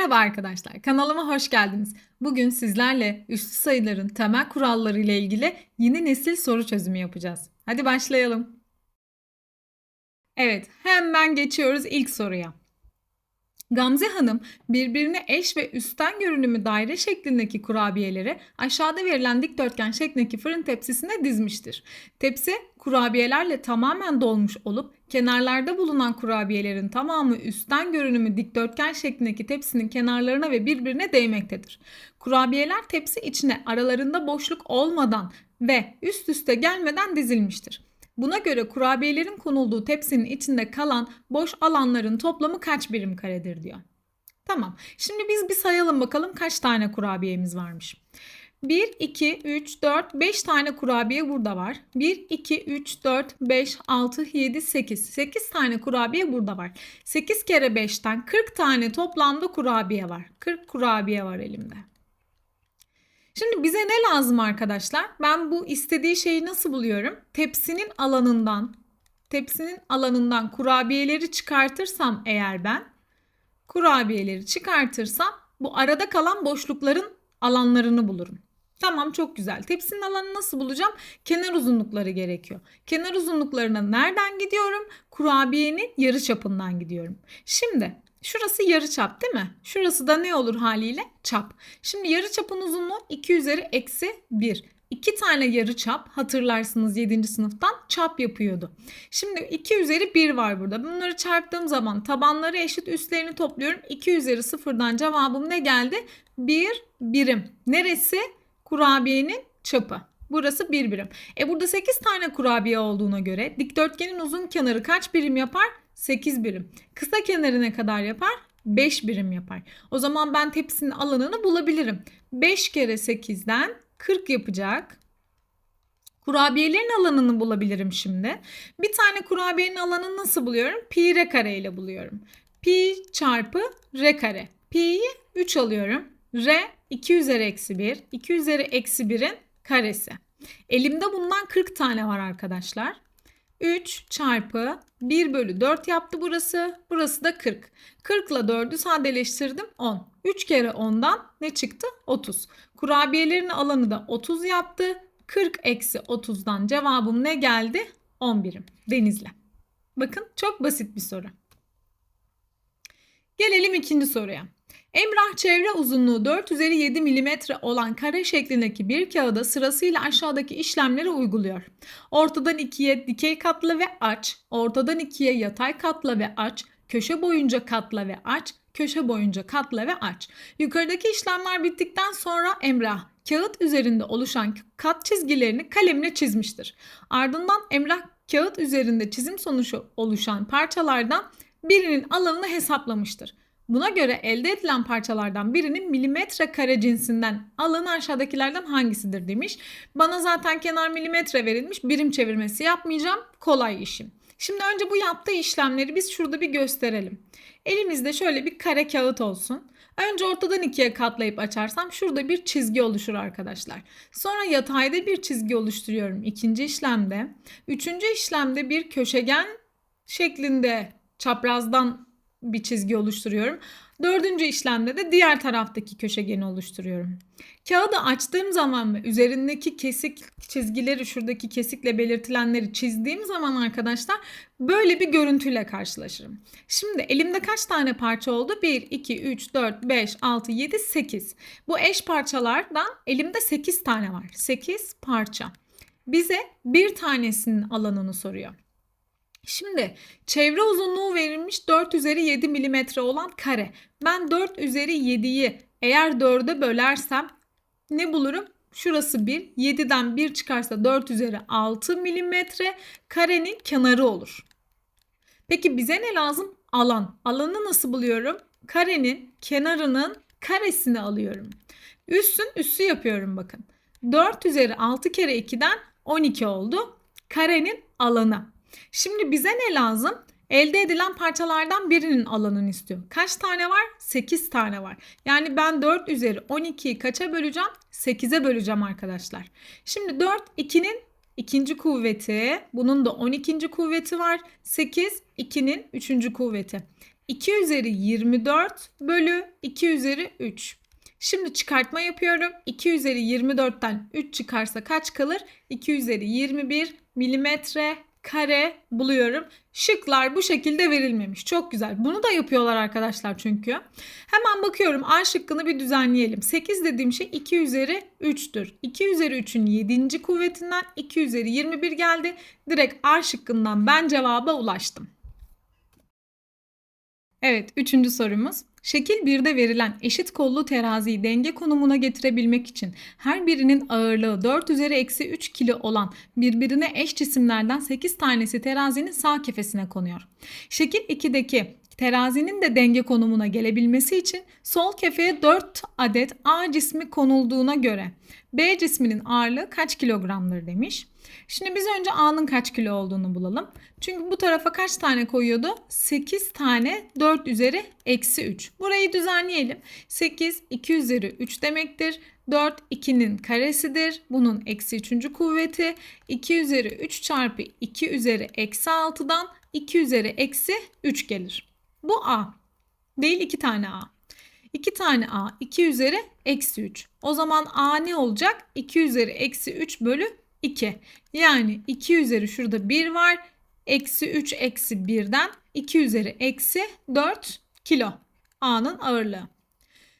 Merhaba arkadaşlar, kanalıma hoş geldiniz. Bugün sizlerle üstü sayıların temel kuralları ile ilgili yeni nesil soru çözümü yapacağız. Hadi başlayalım. Evet, hemen geçiyoruz ilk soruya. Gamze Hanım birbirine eş ve üstten görünümü daire şeklindeki kurabiyeleri aşağıda verilen dikdörtgen şeklindeki fırın tepsisine dizmiştir. Tepsi kurabiyelerle tamamen dolmuş olup kenarlarda bulunan kurabiyelerin tamamı üstten görünümü dikdörtgen şeklindeki tepsinin kenarlarına ve birbirine değmektedir. Kurabiyeler tepsi içine aralarında boşluk olmadan ve üst üste gelmeden dizilmiştir. Buna göre kurabiyelerin konulduğu tepsinin içinde kalan boş alanların toplamı kaç birim karedir diyor. Tamam. Şimdi biz bir sayalım bakalım kaç tane kurabiyemiz varmış. 1, 2, 3, 4, 5 tane kurabiye burada var. 1, 2, 3, 4, 5, 6, 7, 8. 8 tane kurabiye burada var. 8 kere 5'ten 40 tane toplamda kurabiye var. 40 kurabiye var elimde. Şimdi bize ne lazım arkadaşlar? Ben bu istediği şeyi nasıl buluyorum? Tepsinin alanından, tepsinin alanından kurabiyeleri çıkartırsam eğer ben, kurabiyeleri çıkartırsam bu arada kalan boşlukların alanlarını bulurum. Tamam çok güzel. Tepsinin alanını nasıl bulacağım? Kenar uzunlukları gerekiyor. Kenar uzunluklarına nereden gidiyorum? Kurabiyenin yarı çapından gidiyorum. Şimdi Şurası yarı çap değil mi? Şurası da ne olur haliyle? Çap. Şimdi yarı çapın uzunluğu 2 üzeri eksi 1. İki tane yarı çap hatırlarsınız 7. sınıftan çap yapıyordu. Şimdi 2 üzeri 1 var burada. Bunları çarptığım zaman tabanları eşit üstlerini topluyorum. 2 üzeri 0'dan cevabım ne geldi? 1 birim. Neresi? Kurabiyenin çapı. Burası 1 birim. E burada 8 tane kurabiye olduğuna göre dikdörtgenin uzun kenarı kaç birim yapar? 8 birim. Kısa kenarı ne kadar yapar? 5 birim yapar. O zaman ben tepsinin alanını bulabilirim. 5 kere 8'den 40 yapacak. Kurabiyelerin alanını bulabilirim şimdi. Bir tane kurabiyenin alanını nasıl buluyorum? Pi r kare ile buluyorum. Pi çarpı r kare. Pi'yi 3 alıyorum. R 2 üzeri eksi 1. 2 üzeri eksi 1'in karesi. Elimde bundan 40 tane var arkadaşlar. 3 çarpı 1 bölü 4 yaptı burası. Burası da 40. 40 ile 4'ü sadeleştirdim 10. 3 kere 10'dan ne çıktı? 30. Kurabiyelerin alanı da 30 yaptı. 40 eksi 30'dan cevabım ne geldi? 11'im. Denizli. Bakın çok basit bir soru. Gelelim ikinci soruya. Emrah çevre uzunluğu 4 üzeri 7 mm olan kare şeklindeki bir kağıda sırasıyla aşağıdaki işlemleri uyguluyor. Ortadan ikiye dikey katla ve aç, ortadan ikiye yatay katla ve aç, köşe boyunca katla ve aç, köşe boyunca katla ve aç. Yukarıdaki işlemler bittikten sonra Emrah kağıt üzerinde oluşan kat çizgilerini kalemle çizmiştir. Ardından Emrah kağıt üzerinde çizim sonucu oluşan parçalardan birinin alanını hesaplamıştır. Buna göre elde edilen parçalardan birinin milimetre kare cinsinden alanı aşağıdakilerden hangisidir demiş. Bana zaten kenar milimetre verilmiş. Birim çevirmesi yapmayacağım. Kolay işim. Şimdi önce bu yaptığı işlemleri biz şurada bir gösterelim. Elimizde şöyle bir kare kağıt olsun. Önce ortadan ikiye katlayıp açarsam şurada bir çizgi oluşur arkadaşlar. Sonra yatayda bir çizgi oluşturuyorum ikinci işlemde. Üçüncü işlemde bir köşegen şeklinde çaprazdan bir çizgi oluşturuyorum. Dördüncü işlemde de diğer taraftaki köşegeni oluşturuyorum. Kağıdı açtığım zaman ve üzerindeki kesik çizgileri şuradaki kesikle belirtilenleri çizdiğim zaman arkadaşlar böyle bir görüntüyle karşılaşırım. Şimdi elimde kaç tane parça oldu? 1, 2, 3, 4, 5, 6, 7, 8. Bu eş parçalardan elimde 8 tane var. 8 parça. Bize bir tanesinin alanını soruyor. Şimdi çevre uzunluğu verilmiş 4 üzeri 7 milimetre olan kare. Ben 4 üzeri 7'yi eğer 4'e bölersem ne bulurum? Şurası 1. 7'den 1 çıkarsa 4 üzeri 6 milimetre karenin kenarı olur. Peki bize ne lazım? Alan. Alanı nasıl buluyorum? Karenin kenarının karesini alıyorum. Üssün üssü yapıyorum bakın. 4 üzeri 6 kere 2'den 12 oldu. Karenin alanı. Şimdi bize ne lazım? Elde edilen parçalardan birinin alanını istiyor. Kaç tane var? 8 tane var. Yani ben 4 üzeri 12'yi kaça böleceğim? 8'e böleceğim arkadaşlar. Şimdi 4 2'nin ikinci kuvveti. Bunun da 12. kuvveti var. 8 2'nin üçüncü kuvveti. 2 üzeri 24 bölü 2 üzeri 3. Şimdi çıkartma yapıyorum. 2 üzeri 24'ten 3 çıkarsa kaç kalır? 2 üzeri 21 milimetre kare buluyorum. Şıklar bu şekilde verilmemiş. Çok güzel. Bunu da yapıyorlar arkadaşlar çünkü. Hemen bakıyorum A şıkkını bir düzenleyelim. 8 dediğim şey 2 üzeri 3'tür. 2 üzeri 3'ün 7. kuvvetinden 2 üzeri 21 geldi. Direkt A şıkkından ben cevaba ulaştım. Evet, üçüncü sorumuz. Şekil 1'de verilen eşit kollu teraziyi denge konumuna getirebilmek için her birinin ağırlığı 4 üzeri eksi 3 kilo olan birbirine eş cisimlerden 8 tanesi terazinin sağ kefesine konuyor. Şekil 2'deki terazinin de denge konumuna gelebilmesi için sol kefeye 4 adet A cismi konulduğuna göre B cisminin ağırlığı kaç kilogramdır demiş. Şimdi biz önce A'nın kaç kilo olduğunu bulalım. Çünkü bu tarafa kaç tane koyuyordu? 8 tane 4 üzeri eksi 3. Burayı düzenleyelim. 8 2 üzeri 3 demektir. 4 2'nin karesidir. Bunun eksi 3. kuvveti. 2 üzeri 3 çarpı 2 üzeri eksi 6'dan 2 üzeri eksi 3 gelir. Bu A. Değil 2 tane A. 2 tane A 2 üzeri eksi 3. O zaman A ne olacak? 2 üzeri eksi 3 bölü 2. Yani 2 üzeri şurada 1 var. Eksi 3 eksi 1'den 2 üzeri eksi 4 kilo. A'nın ağırlığı.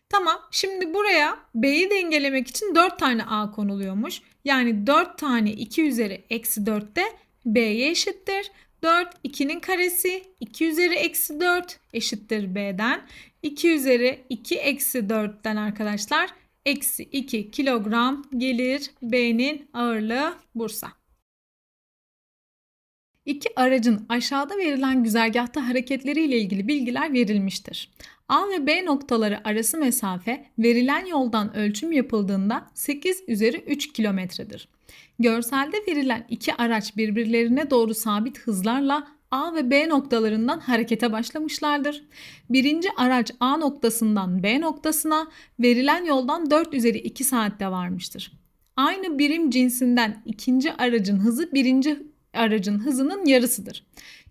Tamam şimdi buraya B'yi dengelemek için 4 tane A konuluyormuş. Yani 4 tane 2 üzeri eksi 4 de B'ye eşittir. 4 2'nin karesi 2 üzeri eksi 4 eşittir B'den. 2 üzeri 2 eksi 4'ten arkadaşlar eksi 2 kilogram gelir B'nin ağırlığı Bursa. İki aracın aşağıda verilen güzergahta hareketleri ile ilgili bilgiler verilmiştir. A ve B noktaları arası mesafe verilen yoldan ölçüm yapıldığında 8 üzeri 3 kilometredir. Görselde verilen iki araç birbirlerine doğru sabit hızlarla A ve B noktalarından harekete başlamışlardır. Birinci araç A noktasından B noktasına verilen yoldan 4 üzeri 2 saatte varmıştır. Aynı birim cinsinden ikinci aracın hızı birinci aracın hızının yarısıdır.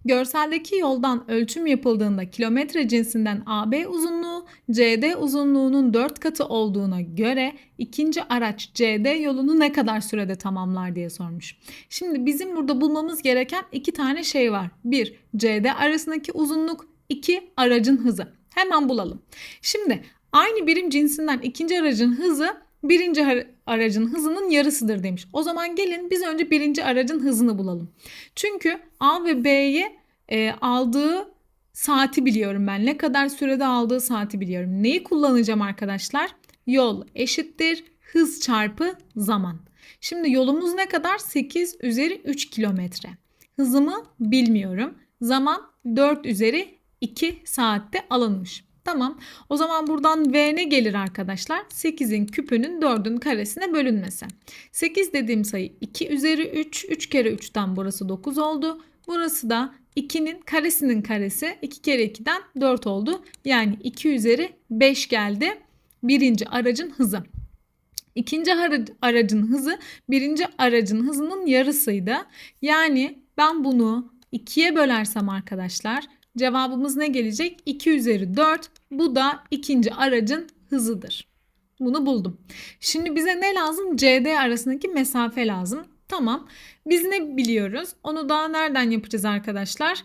Görseldeki yoldan ölçüm yapıldığında kilometre cinsinden AB uzunluğu CD uzunluğunun 4 katı olduğuna göre ikinci araç CD yolunu ne kadar sürede tamamlar diye sormuş. Şimdi bizim burada bulmamız gereken iki tane şey var. Bir CD arasındaki uzunluk, iki aracın hızı. Hemen bulalım. Şimdi aynı birim cinsinden ikinci aracın hızı birinci aracın hızının yarısıdır demiş. O zaman gelin biz önce birinci aracın hızını bulalım. Çünkü A ve B'ye e, aldığı saati biliyorum ben. Ne kadar sürede aldığı saati biliyorum. Neyi kullanacağım arkadaşlar? Yol eşittir hız çarpı zaman. Şimdi yolumuz ne kadar? 8 üzeri 3 kilometre. Hızımı bilmiyorum. Zaman 4 üzeri 2 saatte alınmış. Tamam. O zaman buradan V ne gelir arkadaşlar? 8'in küpünün 4'ün karesine bölünmesi. 8 dediğim sayı 2 üzeri 3. 3 kere 3'ten burası 9 oldu. Burası da 2'nin karesinin karesi 2 kere 2'den 4 oldu. Yani 2 üzeri 5 geldi. Birinci aracın hızı. İkinci aracın hızı birinci aracın hızının yarısıydı. Yani ben bunu 2'ye bölersem arkadaşlar cevabımız ne gelecek? 2 üzeri 4. Bu da ikinci aracın hızıdır. Bunu buldum. Şimdi bize ne lazım? CD arasındaki mesafe lazım. Tamam. Biz ne biliyoruz? Onu da nereden yapacağız arkadaşlar?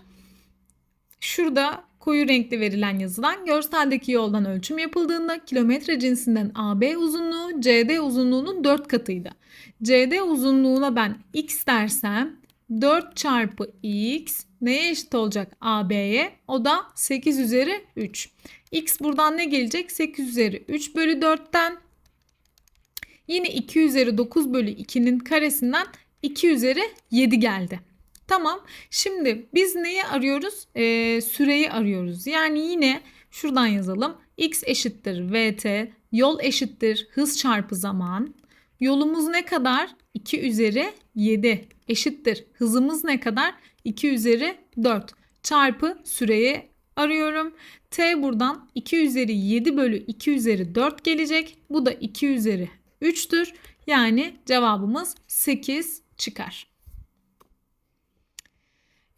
Şurada koyu renkli verilen yazıdan görseldeki yoldan ölçüm yapıldığında kilometre cinsinden AB uzunluğu CD uzunluğunun 4 katıydı. CD uzunluğuna ben x dersem 4 çarpı x neye eşit olacak AB'ye? O da 8 üzeri 3. X buradan ne gelecek? 8 üzeri 3 bölü 4'ten Yine 2 üzeri 9 bölü 2'nin karesinden 2 üzeri 7 geldi. Tamam. Şimdi biz neyi arıyoruz? Ee, süreyi arıyoruz. Yani yine şuradan yazalım. X eşittir VT. Yol eşittir hız çarpı zaman. Yolumuz ne kadar? 2 üzeri 7 eşittir. Hızımız ne kadar? 2 üzeri 4 çarpı süreyi arıyorum. T buradan 2 üzeri 7 bölü 2 üzeri 4 gelecek. Bu da 2 üzeri 3'tür. Yani cevabımız 8 çıkar.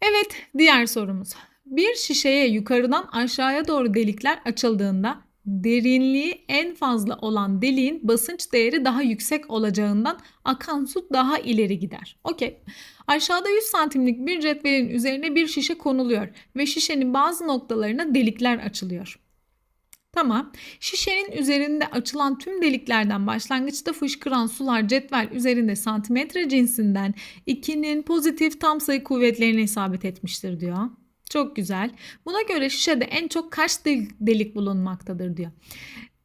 Evet diğer sorumuz. Bir şişeye yukarıdan aşağıya doğru delikler açıldığında derinliği en fazla olan deliğin basınç değeri daha yüksek olacağından akan su daha ileri gider. Okey. Aşağıda 100 santimlik bir cetvelin üzerine bir şişe konuluyor ve şişenin bazı noktalarına delikler açılıyor. Tamam. Şişenin üzerinde açılan tüm deliklerden başlangıçta fışkıran sular cetvel üzerinde santimetre cinsinden 2'nin pozitif tam sayı kuvvetlerini isabet etmiştir diyor. Çok güzel. Buna göre şişede en çok kaç delik bulunmaktadır diyor.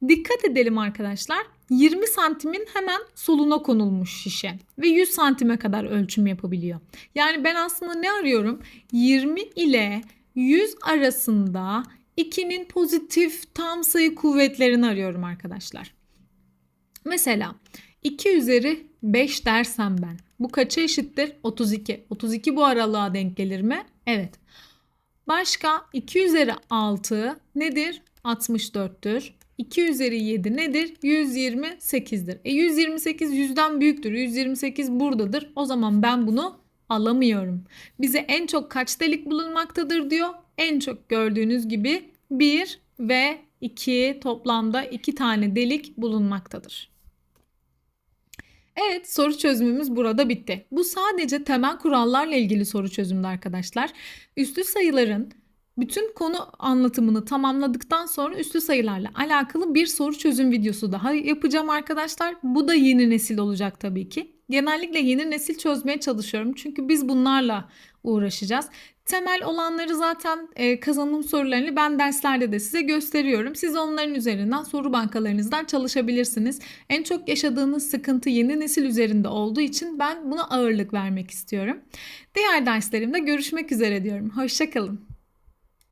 Dikkat edelim arkadaşlar. 20 santimin hemen soluna konulmuş şişe ve 100 santime kadar ölçüm yapabiliyor. Yani ben aslında ne arıyorum? 20 ile 100 arasında 2'nin pozitif tam sayı kuvvetlerini arıyorum arkadaşlar. Mesela 2 üzeri 5 dersem ben. Bu kaça eşittir? 32. 32 bu aralığa denk gelir mi? Evet. Başka 2 üzeri 6 nedir? 64'tür. 2 üzeri 7 nedir? 128'dir. E 128 100'den büyüktür. 128 buradadır. O zaman ben bunu alamıyorum. Bize en çok kaç delik bulunmaktadır diyor. En çok gördüğünüz gibi 1 ve 2 toplamda 2 tane delik bulunmaktadır. Evet soru çözümümüz burada bitti. Bu sadece temel kurallarla ilgili soru çözümdü arkadaşlar. Üstü sayıların bütün konu anlatımını tamamladıktan sonra üslü sayılarla alakalı bir soru çözüm videosu daha yapacağım arkadaşlar. Bu da yeni nesil olacak tabii ki. Genellikle yeni nesil çözmeye çalışıyorum. Çünkü biz bunlarla uğraşacağız. Temel olanları zaten e, kazanım sorularını ben derslerde de size gösteriyorum. Siz onların üzerinden soru bankalarınızdan çalışabilirsiniz. En çok yaşadığınız sıkıntı yeni nesil üzerinde olduğu için ben buna ağırlık vermek istiyorum. Diğer derslerimde görüşmek üzere diyorum. Hoşçakalın.